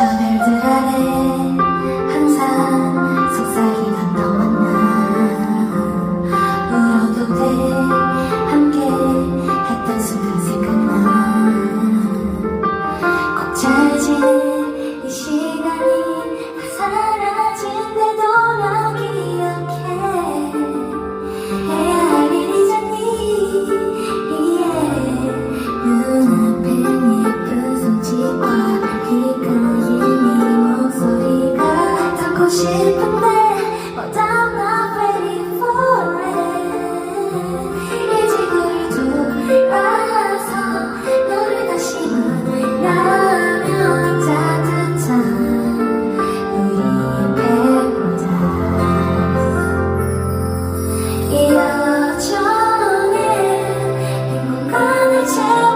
저 별들 안에 하고 싶은데 But I'm not ready for it 이 지구를 돌아서 너를 다시 만나면 따뜻한 우리의 백보다 이 여정에 이 공간을 채워